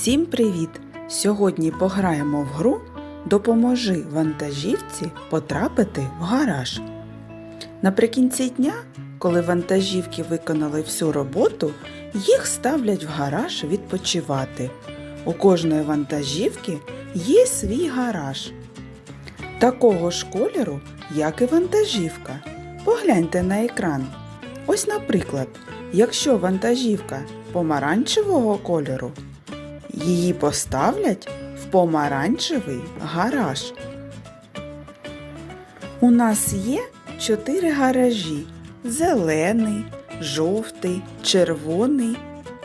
Всім привіт! Сьогодні пограємо в гру Допоможи вантажівці потрапити в гараж. Наприкінці дня, коли вантажівки виконали всю роботу, їх ставлять в гараж відпочивати. У кожної вантажівки є свій гараж. Такого ж кольору, як і вантажівка. Погляньте на екран. Ось, наприклад, якщо вантажівка помаранчевого кольору, її поставлять в помаранчевий гараж. У нас є чотири гаражі: зелений, жовтий, червоний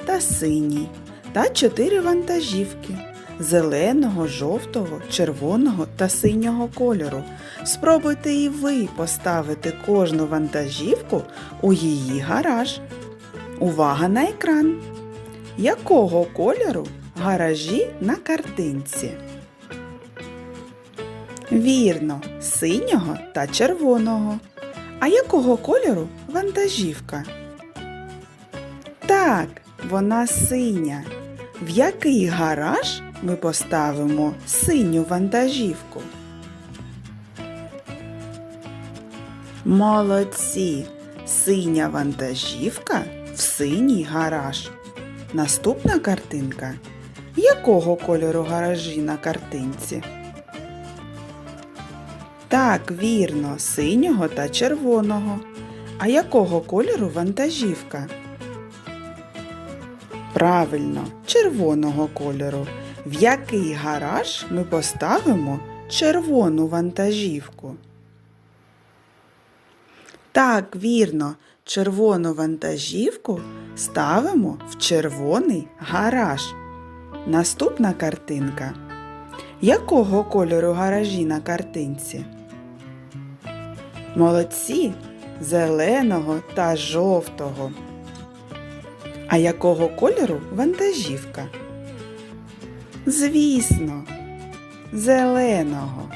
та синій. Та чотири вантажівки зеленого, жовтого, червоного та синього кольору. Спробуйте і ви поставити кожну вантажівку у її гараж. Увага на екран! Якого кольору гаражі на картинці? Вірно, синього та червоного. А якого кольору вантажівка? Так, вона синя. В який гараж ми поставимо синю вантажівку? Молодці! Синя вантажівка в синій гараж. Наступна картинка. Якого кольору гаражі на картинці? Так, вірно, синього та червоного. А якого кольору вантажівка? Правильно, червоного кольору. В який гараж ми поставимо червону вантажівку? Так, вірно, червону вантажівку ставимо в червоний гараж. Наступна картинка. Якого кольору гаражі на картинці? Молодці зеленого та жовтого. А якого кольору вантажівка? Звісно, зеленого.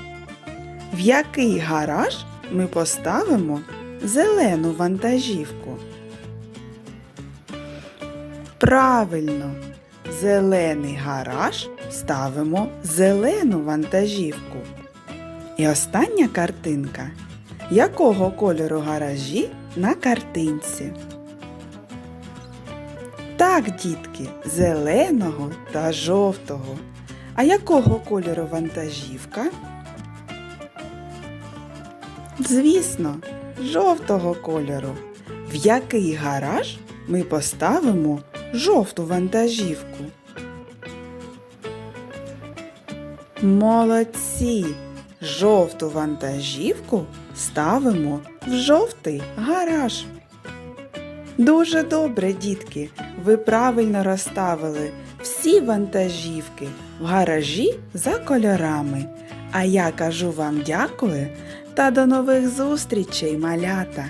В який гараж ми поставимо зелену вантажівку? Правильно, зелений гараж ставимо зелену вантажівку. І остання картинка. Якого кольору гаражі на картинці? Так, дітки, зеленого та жовтого. А якого кольору вантажівка? Звісно, жовтого кольору. В який гараж ми поставимо жовту вантажівку? Молодці! Жовту вантажівку ставимо в жовтий гараж. Дуже добре, дітки. Ви правильно розставили всі вантажівки в гаражі за кольорами. А я кажу вам дякую та до нових зустрічей, малята!